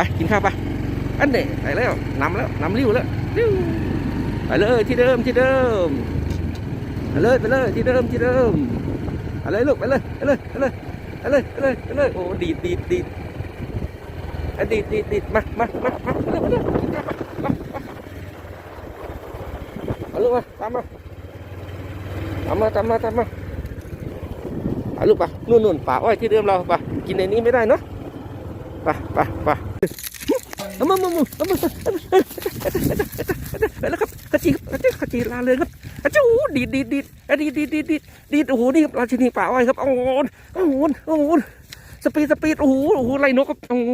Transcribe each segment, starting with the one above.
ไปกินข้าวไปอันนี้ไปแล้วนำแล้วนำริ้วแล้วริ้วไปเลยที่เดิมที่เดิมไปเลยไปเลยที่เดิมที่เดิมไปเลยลูกไปเลยไปเลยไปเลยไปเลยไปเลยไปเลยโอ้ดีดดีดดีดอดีดดีดดีดมามามามามาเลยมาเลยมามามาเอาลูกมาตามมาตามมาตามมาตามมาเอาลูกไปนู่นนู่นป่าอ้อยที่เดิมเราไปกินในนี้ไม่ได้เนาะ ไปไปไปเอามามามาเอามาแล้วครับขจีครับขจีขจีลาเลยครับอาจูดีดดีดดีดดีดดีดดีดดีดดีดโอ้โหนี่ครับราชินีป่าอ้อยครับโอ้โหโอ้โหโอ้โหสปีดสปีดโอ้โหโอ้โหไล่นกครับโอ้โห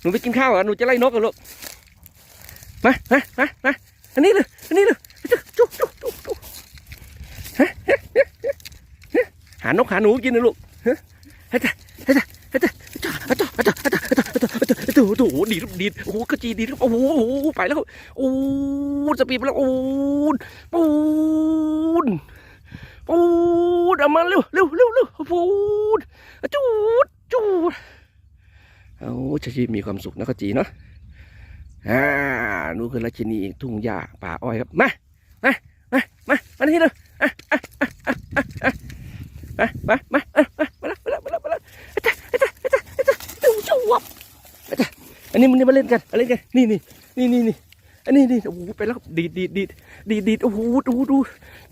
หนูไปกินข้าวเหรอหนูจะไล่นกเหรอลูกมามามามาอันนี้เลยอันนี้เลยจุ๊บจุ๊บจุ๊บจุ๊บฮะฮะฮะฮะหานกหาหนูกินนะลูกฮะ ดีดโอ้โหกระจีดีดโอ้โหไปแล้วโอ้สปีดไปแล้วโอ้ปูนปูนเอามาเร็วเร็วเร็วเร็วปูนจูดจูดเอาจะชีมีความสุขนะกระจีเนาะอ่านู่นคือราชินีทุ่งหญ้าป่าอ้อยครับมามามามามาที่เลยอะอะอะอะอะอะมามามา นนี้มันนี่มาเล่นกันมาเล่นกัน นี่นี่นี่นี่นี่อันนี้นี่โอ้โหไปแล้วดีดดีดดีดดีดดีดโอ้โหดูดู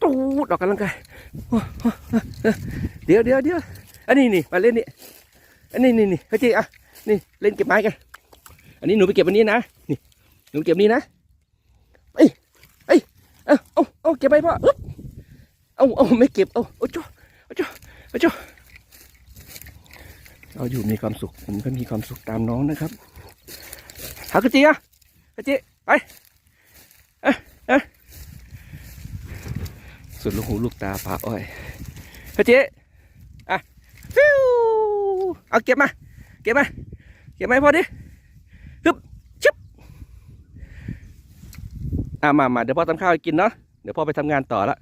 ดูออกกำลังกายเดี๋ยวเดี๋ยวเดี๋ยวอันนี้นี่มาเล่นนี่อันนี้นี่นี่กระจีอะนี่เล่นเก็บไม้กัน อันนี้หนูไปเก็บอันนี้นะนี่หนูเก็บนี่นะเอ้ยเอ้ยเอาเอาเอาเก็บไปพ่ออึ๊บเอาเอาไม่เก็บเอาเอาจ้าเอาจ้าเอาจ้าเราอยู่มีความสุขผมก็มีความสุขตามน้องนะครับ หากระจีอะกระจีไปเอะเอะสุดลูกหูลูกตาปลาอ้อยกระจีอะฟิวเอาเก็บมาเก็บมาเก็บมาให้พ่อดิบอะมามาเดี๋ยวพ่อทำข้าวกินเนาะเดี๋ยวพ่อไปทำงานต่อละ